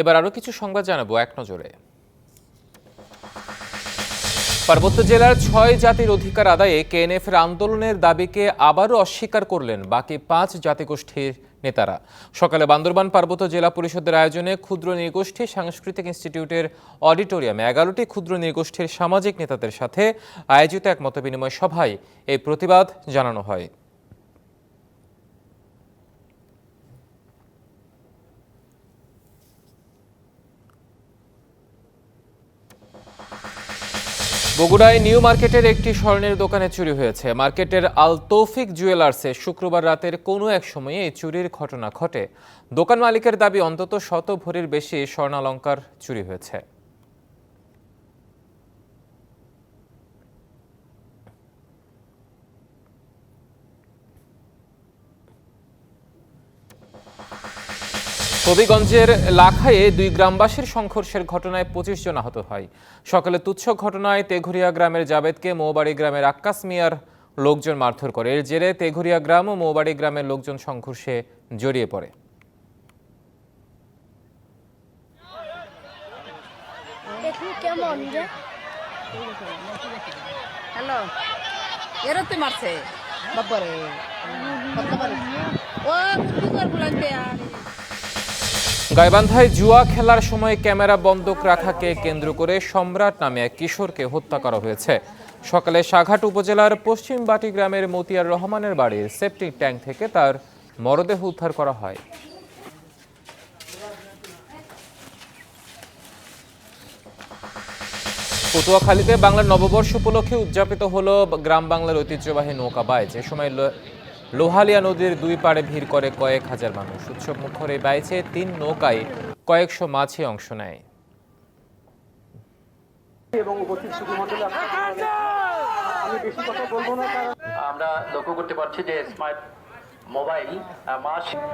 এবার আরও কিছু সংবাদ জানাব এক নজরে। পার্বত্য জেলার ছয় জাতির অধিকার আদায়ে কেএনএফ এর আন্দোলনের দাবিকে আবারও অস্বীকার করলেন বাকি পাঁচ জাতিগোষ্ঠীর নেতারা। সকালে বান্দরবান পার্বত্য জেলা পরিষদের আয়োজনে ক্ষুদ্র নৃগোষ্ঠী সাংস্কৃতিক ইনস্টিটিউটের অডিটোরিয়ামে এগারোটি ক্ষুদ্র নৃগোষ্ঠীর সামাজিক নেতাদের সাথে আয়োজিত এক মতবিনিময় সভায় এই প্রতিবাদ জানানো হয়। বগুড়ায় নিউ মার্কেটের একটি স্বর্ণের দোকানে চুরি হয়েছে। মার্কেটের আল তৌফিক জুয়েলার্সে শুক্রবার রাতের কোনো এক সময়ে এই চুরির ঘটনা ঘটে। দোকান মালিকের দাবি, অন্তত শত ভরির বেশি স্বর্ণালঙ্কার চুরি হয়েছে। হবিগঞ্জের লাখায়ে দুই গ্রামবাসীর সংঘর্ষের ঘটনায় পঁচিশ জন আহত হয়। সকালে তুচ্ছ ঘটনায় তেঘরিয়া গ্রামের জাবেদকে মৌবাড়ি গ্রামের আক্কাস মিয়ার লোকজন মারধর করে। এর জেরে তেঘরিয়া গ্রাম ও মৌবাড়ি গ্রামের লোকজন সংঘর্ষে জড়িয়ে পড়ে। কেমন হ্যালো। এরা মারছে। বাবারে বাবারে ও কুকুর বুলাইতে আর? গাইবান্ধায় জুয়া খেলার সময় ক্যামেরা বন্ধক রাখাকে কেন্দ্র করে সম্রাট নামে এক কিশোরকে হত্যা করা হয়েছে। সকালে সাঘাট উপজেলার পশ্চিম বাটি গ্রামের মতিয়ার রহমানের বাড়ির সেপটিক ট্যাঙ্ক থেকে তার মরদেহ উদ্ধার করা হয়। পটুয়াখালীতে বাংলার নববর্ষ উপলক্ষে উদযাপিত হলো গ্রাম বাংলার ঐতিহ্যবাহী নৌকা বাইচ। এ সময় লোহালিয়া নদীর দুই পাড়ে ভিড় করে কয়েক হাজার মানুষ। উৎসব মুখর এই বাইচে তিন নৌকায় কয়েকশো মাছে অংশ নেয়। এবং উপস্থিত আমি বেশি কথা বলব না আমরা লক্ষ্য করতে পারছি যে স্মার্ট মোবাইল মাস